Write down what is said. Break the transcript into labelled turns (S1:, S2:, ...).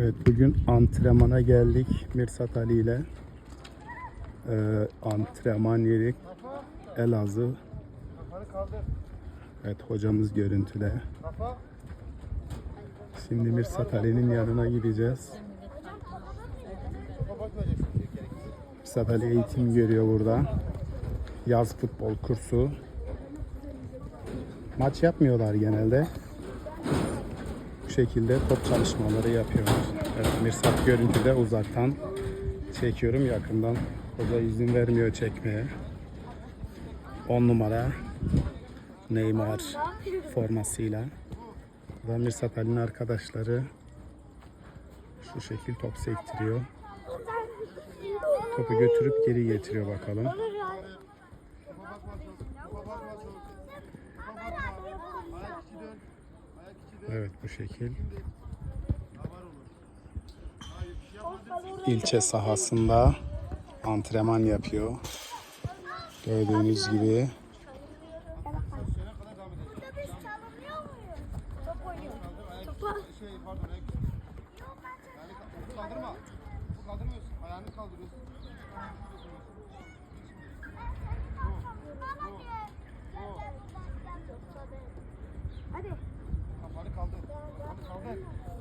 S1: Evet bugün antrenmana geldik Mirsat Ali ile. Ee, antrenman yeri Elazığ. Evet hocamız görüntüde. Şimdi Mirsat Ali'nin yanına gideceğiz. Mirsat Ali eğitim görüyor burada. Yaz futbol kursu. Maç yapmıyorlar genelde. Şekilde top çalışmaları yapıyorlar. Evet, Mirsat görüntüde uzaktan çekiyorum yakından. Hoca izin vermiyor çekmeye. 10 numara Neymar formasıyla. Bu da Mirsat Ali'nin arkadaşları şu şekil top sektiriyor. Topu götürüp geri getiriyor bakalım. Evet bu şekil. İlçe sahasında antrenman yapıyor. Gördüğünüz gibi.
S2: Kaldırma. Kaldırmıyorsun. Ayağını kaldırıyorsun. Bak.